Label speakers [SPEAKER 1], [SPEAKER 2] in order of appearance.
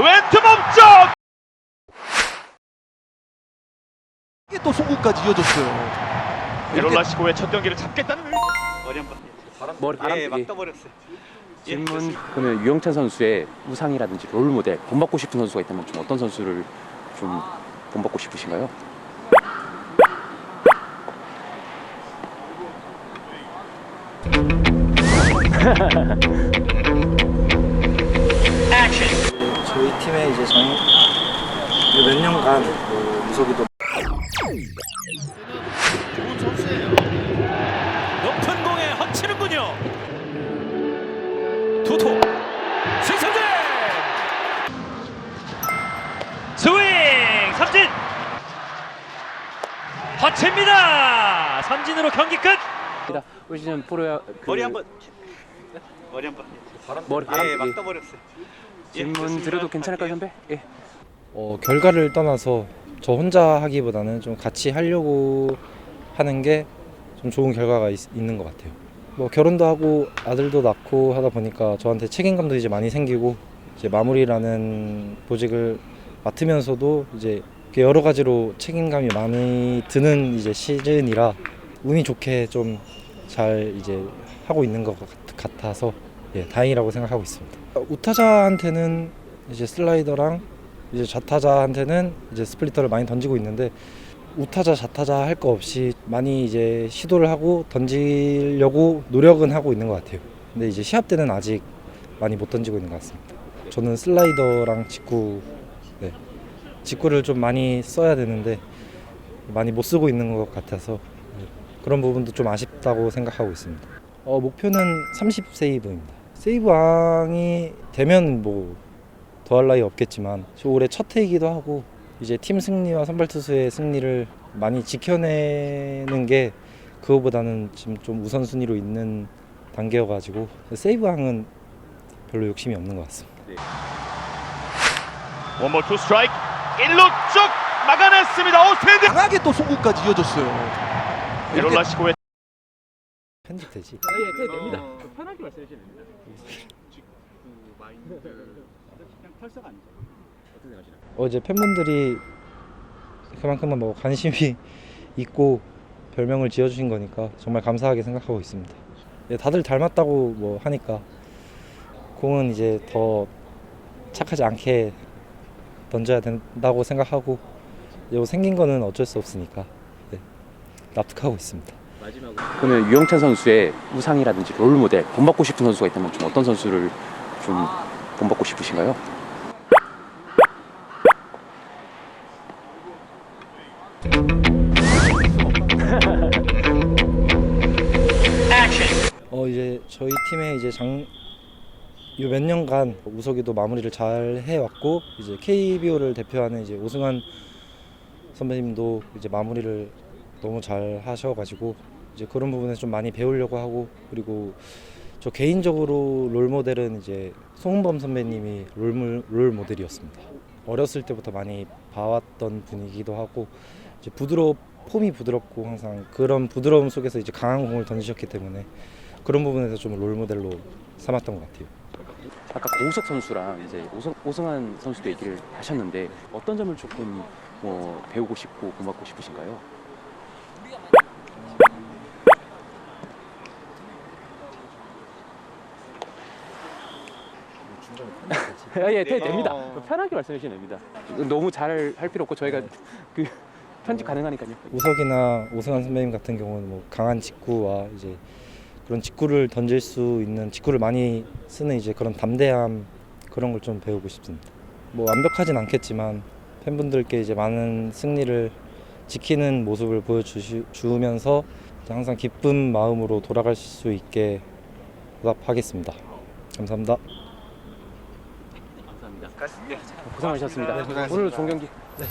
[SPEAKER 1] 트웬트 몸쪽
[SPEAKER 2] 이게 또 송구까지 이어졌어요.
[SPEAKER 1] 베롤라시코의 첫 경기를 잡겠다는 의-
[SPEAKER 3] 머리 한번
[SPEAKER 4] 머리
[SPEAKER 3] 예, 막 떠버렸어요. 예,
[SPEAKER 4] 질문 그러면 유영찬 선수의 우상이라든지 롤 모델 본받고 싶은 선수가 있다면 좀 어떤 선수를 좀 본받고 싶으신가요?
[SPEAKER 5] 저희 팀의 이제 장, 몇 년간 뭐 무속이도
[SPEAKER 1] 높은 공에 헛치는군요. 투토 승선제 스윙 삼진! 헛칩니다. 삼진으로 경기 끝!
[SPEAKER 4] 올 시즌 프로야 그
[SPEAKER 3] 머리 한번 머리 한번.
[SPEAKER 4] 머리
[SPEAKER 3] 예, 막
[SPEAKER 4] 바람뜨기
[SPEAKER 3] 떠버렸어요. 예,
[SPEAKER 4] 질문. 드려도 괜찮을까요 선배? 예.
[SPEAKER 5] 어, 결과를 떠나서 저 혼자 하기보다는 좀 같이 하려고 하는 게 좀 좋은 결과가 있, 있는 것 같아요. 뭐 결혼도 하고 아들도 낳고 하다 보니까 저한테 책임감도 이제 많이 생기고 이제 마무리라는 보직을 맡으면서도 이제 여러 가지로 책임감이 많이 드는 이제 시즌이라 운이 좋게 좀 잘 이제 하고 있는 것 같- 같아서 예, 다행이라고 생각하고 있습니다. 우타자한테는 이제 슬라이더랑 이제 좌타자한테는 이제 스플리터를 많이 던지고 있는데 우타자 좌타자 할 거 없이 많이 이제 시도를 하고 던지려고 노력은 하고 있는 것 같아요. 근데 이제 시합 때는 아직 많이 못 던지고 있는 것 같습니다. 저는 슬라이더랑 직구, 네, 직구를 좀 많이 써야 되는데 많이 못 쓰고 있는 것 같아서 네, 그런 부분도 좀 아쉽다고 생각하고 있습니다. 어, 목표는 30 세이브입니다. 세이브왕이 되면 뭐 더할 나위 없겠지만 저 올해 첫 해이기도 하고 이제 팀 승리와 선발 투수의 승리를 많이 지켜내는 게 그거보다는 지금 좀 우선순위로 있는 단계여가지고 세이브왕은 별로 욕심이 없는 것 같습니다.
[SPEAKER 1] 원볼 투 스트라이크 1루 쪽 막아냈습니다 오스트랜드
[SPEAKER 2] 강하게 또 송구까지 이어졌어요. 이렇게
[SPEAKER 1] 베롤라시코의
[SPEAKER 5] 편집되지.
[SPEAKER 4] 예, 네, 됩니다. 편하게 말씀해주시면 됩니다.
[SPEAKER 5] 어제 팬분들이 그만큼만 뭐 관심이 있고 별명을 지어주신 거니까 정말 감사하게 생각하고 있습니다. 예, 다들 닮았다고 뭐 하니까 공은 이제 더 착하지 않게 던져야 된다고 생각하고 요 생긴 거는 어쩔 수 없으니까 네, 납득하고 있습니다.
[SPEAKER 4] 마지막으로 그러면 유영찬 선수의 우상이라든지 롤 모델 본받고 싶은 선수가 있다면 좀 어떤 선수를 좀 본받고 싶으신가요?
[SPEAKER 5] 어 이제 저희 팀의 이제 장 요 몇 년간 우석이도 마무리를 잘 해왔고 이제 KBO를 대표하는 이제 오승환 선배님도 이제 마무리를 너무 잘 하셔가지고 이제 그런 부분에서 좀 많이 배우려고 하고 그리고 저 개인적으로 롤 모델은 이제 송은범 선배님이 롤, 롤 모델이었습니다. 어렸을 때부터 많이 봐왔던 분이기도 하고 이제 부드러 폼이 부드럽고 항상 그런 부드러움 속에서 이제 강한 공을 던지셨기 때문에 그런 부분에서 좀 롤 모델로 삼았던 것 같아요.
[SPEAKER 4] 아까 고우석 선수랑 이제 오승, 오승환 선수도 얘기를 하셨는데 어떤 점을 조금 뭐 배우고 싶고 본받고 싶으신가요? 예, 돼, 됩니다. 편하게 말씀해 주시면 됩니다. 너무 잘 할 필요 없고 저희가 그 편집 가능하니까요.
[SPEAKER 5] 우석이나 오승환 선배님 같은 경우는 뭐 강한 직구와 이제 그런 직구를 던질 수 있는 직구를 많이 쓰는 이제 그런 담대함 그런 걸 좀 배우고 싶습니다. 뭐 완벽하진 않겠지만 팬분들께 이제 많은 승리를 지키는 모습을 보여주면서 항상 기쁜 마음으로 돌아갈 수 있게 보답하겠습니다. 감사합니다.
[SPEAKER 4] 네, 고생하셨습니다. 오늘 좋은 경기. 네.